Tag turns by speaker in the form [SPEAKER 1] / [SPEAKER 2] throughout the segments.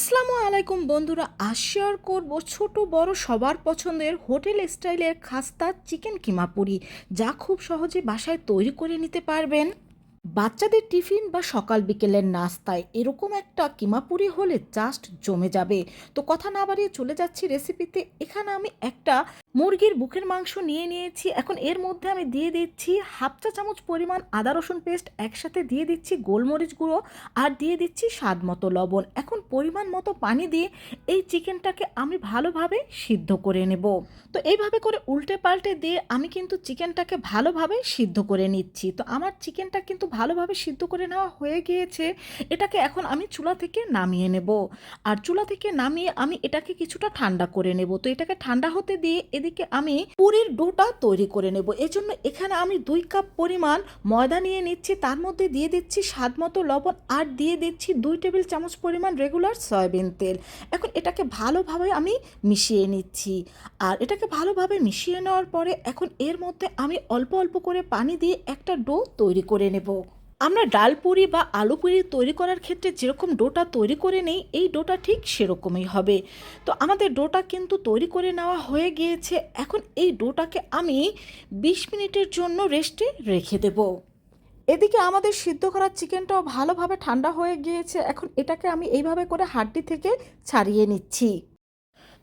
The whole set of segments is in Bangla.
[SPEAKER 1] আসসালামু আলাইকুম, বন্ধুরা। আশিয়ার করব ছোট বড় সবার পছন্দের হোটেল স্টাইলের খাস্তা চিকেন কিমাপুরি যা খুব সহজে বাসায় তৈরি করে নিতে পারবেন। বাচ্চাদের টিফিন বা সকাল বিকেলের নাস্তায় এরকম একটা কিমাপুরি হলে জাস্ট জমে যাবে। তো কথা না বাড়িয়ে চলে যাচ্ছি রেসিপিতে। এখানে আমি একটা মুরগির বুকের মাংস নিয়ে নিয়েছি, এখন এর মধ্যে আমি দিয়ে দিচ্ছি হাফ চা চামচ পরিমাণ আদা রসুন পেস্ট, একসাথে দিয়ে দিচ্ছি গোলমরিচ গুঁড়ো আর দিয়ে দিচ্ছি স্বাদ মতো লবণ। এখন পরিমাণ মতো পানি দিয়ে এই চিকেনটাকে আমি ভালোভাবে সিদ্ধ করে নেব। তো এইভাবে করে উল্টে পাল্টে দিয়ে আমি কিন্তু চিকেনটাকে ভালোভাবে সিদ্ধ করে নিচ্ছি। তো আমার চিকেনটা কিন্তু ভালোভাবে সিদ্ধ করে নেওয়া হয়ে গিয়েছে, এটাকে এখন আমি চুলা থেকে নামিয়ে নেব। আর চুলা থেকে নামিয়ে আমি এটাকে কিছুটা ঠান্ডা করে নেব। তো এটাকে ঠান্ডা হতে দিয়ে এদিকে আমি পুরীর ডোটা তৈরি করে নেব। এজন্য এখানে আমি দুই কাপ পরিমাণ ময়দা নিয়ে নিচ্ছি। তার মধ্যে দিয়ে দিচ্ছি স্বাদ মতো লবণ আর দিয়ে দিচ্ছি দুই টেবিল চামচ পরিমাণ রেগুলার সয়াবিন তেল। এখন এটাকে ভালোভাবে আমি মিশিয়ে নিচ্ছি। আর এটাকে ভালোভাবে মিশিয়ে নেওয়ার পরে এখন এর মধ্যে আমি অল্প অল্প করে পানি দিয়ে একটা ডো তৈরি করে নেব। আমরা ডাল পুরি বা আলু পুরি তৈরি করার ক্ষেত্রে যেরকম ডোটা তৈরি করে নেই, এই ডোটা ঠিক সেরকমই হবে। তো আমাদের ডোটা কিন্তু তৈরি করে নেওয়া হয়ে গিয়েছে। এখন এই ডোটাকে আমি বিশ মিনিটের জন্য রেস্টে রেখে দেবো। এদিকে আমাদের সিদ্ধ করা চিকেনটাও ভালোভাবে ঠান্ডা হয়ে গিয়েছে। এখন এটাকে আমি এইভাবে করে হাড্ডি থেকে ছাড়িয়ে নিচ্ছি।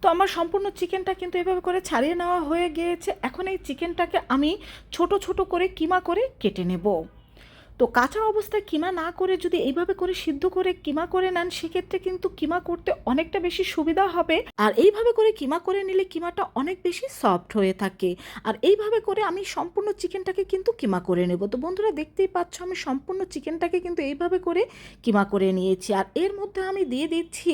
[SPEAKER 1] তো আমার সম্পূর্ণ চিকেনটা কিন্তু এভাবে করে ছাড়িয়ে নেওয়া হয়ে গিয়েছে। এখন এই চিকেনটাকে আমি ছোট ছোট করে কিমা করে কেটে নেব। তো কাঁচা অবস্থায় কিমা না করে যদি এইভাবে করে সিদ্ধ করে কিমা করে নেন, সেক্ষেত্রে কিন্তু কিমা করতে অনেকটা বেশি সুবিধা হবে। আর এইভাবে করে কিমা করে নিলে কিমাটা অনেক বেশি সফট হয়ে থাকে। আর এইভাবে করে আমি সম্পূর্ণ চিকেনটাকে কিন্তু কিমা করে নেব। তো বন্ধুরা দেখতেই পাচ্ছ, আমি সম্পূর্ণ চিকেনটাকে কিন্তু এইভাবে করে কিমা করে নিয়েছি। আর এর মধ্যে আমি দিয়ে দিচ্ছি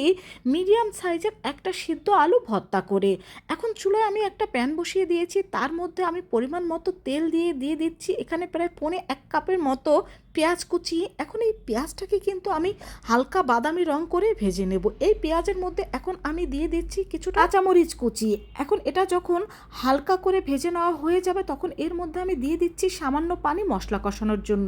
[SPEAKER 1] মিডিয়াম সাইজের একটা সিদ্ধ আলু ভর্তা করে। এখন চুলায় আমি একটা প্যান বসিয়ে দিয়েছি। তার মধ্যে আমি পরিমাণ মতো তেল দিয়ে দিয়ে দিচ্ছি। এখানে প্রায় পৌনে এক কাপের মতো পেঁয়াজ কুচি, এখন এই পেঁয়াজটাকে কিন্তু আমি হালকা বাদামি রং করে ভেজে নেব। এই পেঁয়াজের মধ্যে এখন আমি দিয়ে দিচ্ছি কিছুটা কাঁচামরিচ কুচি। এখন এটা যখন হালকা করে ভেজে নেওয়া হয়ে যাবে, তখন এর মধ্যে আমি দিয়ে দিচ্ছি সামান্য পানি মশলা কষানোর জন্য।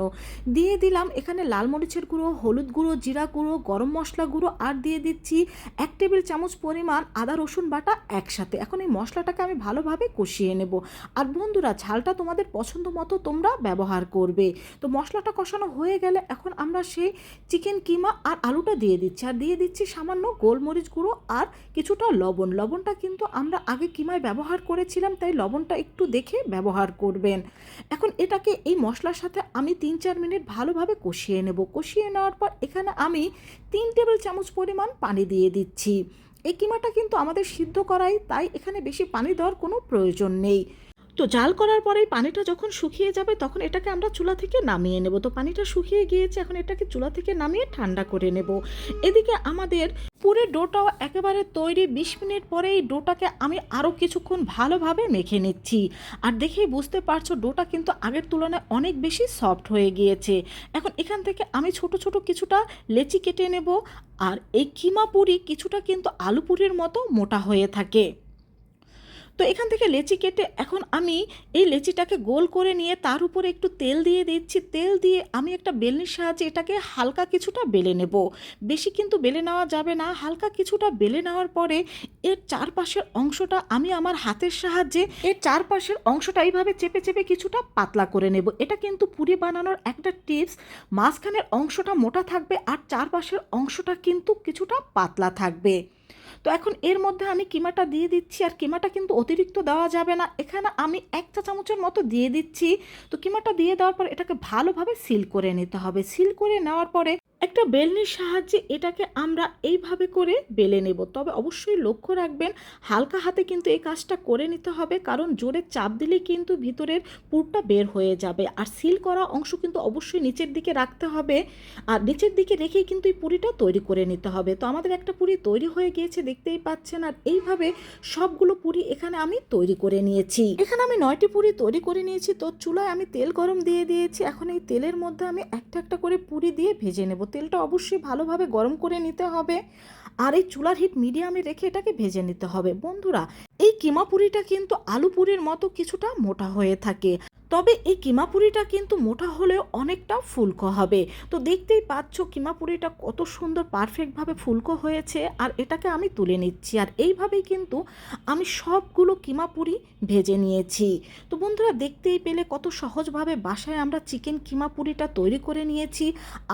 [SPEAKER 1] দিয়ে দিলাম এখানে লাল মরিচের গুঁড়ো, হলুদ গুঁড়ো, জিরা গুঁড়ো, গরম মশলা গুঁড়ো, আর দিয়ে দিচ্ছি এক টেবিল চামচ পরিমাণ আদা, রসুন বাটা একসাথে। এখন এই মশলাটাকে আমি ভালোভাবে কষিয়ে নেব। আর বন্ধুরা, ঝালটা তোমাদের পছন্দ মতো তোমরা ব্যবহার করবে। তো মশলাটা কষানো হয়ে গেলে এখন আমরা সেই চিকেন কিমা আর আলুটা দিয়ে দিচ্ছি। আর দিয়ে দিচ্ছি সামান্য গোলমরিচ গুঁড়ো আর কিছুটা লবণ। লবণটা কিন্তু আমরা আগে কিমায় ব্যবহার করেছিলাম, তাই লবণটা একটু দেখে ব্যবহার করবেন। এখন এটাকে এই মশলার সাথে আমি তিন চার মিনিট ভালোভাবে কষিয়ে নেব। কষিয়ে নেওয়ার পর এখানে আমি তিন টেবিল চামচ পরিমাণ পানি দিয়ে দিচ্ছি। এই কিমাটা কিন্তু আমাদের সিদ্ধ করাই, তাই এখানে বেশি পানি দেওয়ার কোনো প্রয়োজন নেই। তো জাল করার পরে পানিটা যখন শুকিয়ে যাবে, তখন এটাকে আমরা চুলা থেকে নামিয়ে নেব। তো পানিটা শুকিয়ে গিয়েছে, এখন এটাকে চুলা থেকে নামিয়ে ঠান্ডা করে নেব। এদিকে আমাদের পুরো ডোটাও একেবারে তৈরি। বিশ মিনিট পরে এই ডোটাকে আমি আরও কিছুক্ষণ ভালোভাবে মেখে নিচ্ছি। আর দেখেই বুঝতে পারছ, ডোটা কিন্তু আগের তুলনায় অনেক বেশি সফট হয়ে গিয়েছে। এখন এখান থেকে আমি ছোট ছোট কিছুটা লেচি কেটে নেব। আর এই কিমা পুরি কিছুটা কিন্তু আলু পুরির মতো মোটা হয়ে থাকে। তো এখান থেকে লেচি কেটে এখন আমি এই লেচিটাকে গোল করে নিয়ে তার উপরে একটু তেল দিয়ে দিচ্ছি। তেল দিয়ে আমি একটা বেলনির সাহায্যে এটাকে হালকা কিছুটা বেলে নেব। বেশি কিন্তু বেলে নেওয়া যাবে না। হালকা কিছুটা বেলে নেওয়ার পরে এর চারপাশের অংশটা আমি আমার হাতের সাহায্যে এর চারপাশের অংশটা এইভাবে চেপে চেপে কিছুটা পাতলা করে নেব। এটা কিন্তু পুরি বানানোর একটা টিপস। মাঝখানের অংশটা মোটা থাকবে আর চারপাশের অংশটা কিন্তু কিছুটা পাতলা থাকবে। তো এখন এর মধ্যে আমি কিমাটা দিয়ে দিচ্ছি আর কিমাটা কিন্তু অতিরিক্ত দেওয়া যাবে না। এখানে আমি এক চা চামচের মতো দিয়ে দিচ্ছি। তো কিমাটা দিয়ে দেওয়ার পর এটাকে ভালোভাবে সিল করে নিতে হবে। সিল করে নেওয়ার পরে একটা বেলনির সাহায্যে এটাকে আমরা এইভাবে করে বেলে নেব। তবে অবশ্যই লক্ষ্য রাখবেন, হালকা হাতে কিন্তু এই কাজটা করে নিতে হবে, কারণ জোরে চাপ দিলে কিন্তু ভিতরের পুরটা বের হয়ে যাবে। আর সিল করা অংশ কিন্তু অবশ্যই নিচের দিকে রাখতে হবে, আর নিচের দিকে রেখেই কিন্তু এই পুরিটা তৈরি করে নিতে হবে। তো আমাদের একটা পুরি তৈরি হয়ে গিয়েছে, দেখতেই পাচ্ছেন, আর এইভাবে সবগুলো পুরি এখানে আমি তৈরি করে নিয়েছি। এখানে আমি নয়টি পুরি তৈরি করে নিয়েছি, তো চুলায় আমি তেল গরম দিয়ে দিয়েছি। এখন এই তেলের মধ্যে আমি একটা একটা করে পুরি দিয়ে ভেজে নেব। তেলটা অবশ্যই ভালোভাবে গরম করে নিতে হবে আর এই চুলার হিট মিডিয়ামে রেখে এটাকে ভেজে নিতে হবে। বন্ধুরা, এই কিমা পুরিটা কিন্তু আলু পুরির মতো কিছুটা মোটা হয়ে থাকে। তবে এই কিমাপুরিটা কিন্তু মোটা হলেও অনেকটা ফুলকো হবে। তো দেখতেই পাচ্ছ কিমাপুরিটা কত সুন্দর পারফেক্টভাবে ফুলকো হয়েছে আর এটাকে আমি তুলে নিচ্ছি। আর এইভাবেই কিন্তু আমি সবগুলো কিমাপুরি ভেজে নিয়েছি। তো বন্ধুরা দেখতেই পেলে কত সহজভাবে বাসায় আমরা চিকেন কিমাপুরিটা তৈরি করে নিয়েছি।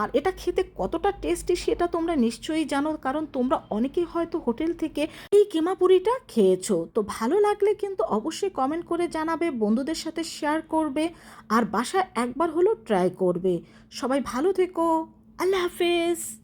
[SPEAKER 1] আর এটা খেতে কতটা টেস্টি সেটা তোমরা নিশ্চয়ই জানো, কারণ তোমরা অনেকেই হয়তো হোটেল থেকে এই কিমাপুরিটা খেয়েছো। তো ভালো লাগলে কিন্তু অবশ্যই কমেন্ট করে জানাবে, বন্ধুদের সাথে শেয়ার করবে আর বাসায় একবার হলো ট্রাই করবে। সবাই ভালো থেকো। আল্লাহ হাফেজ।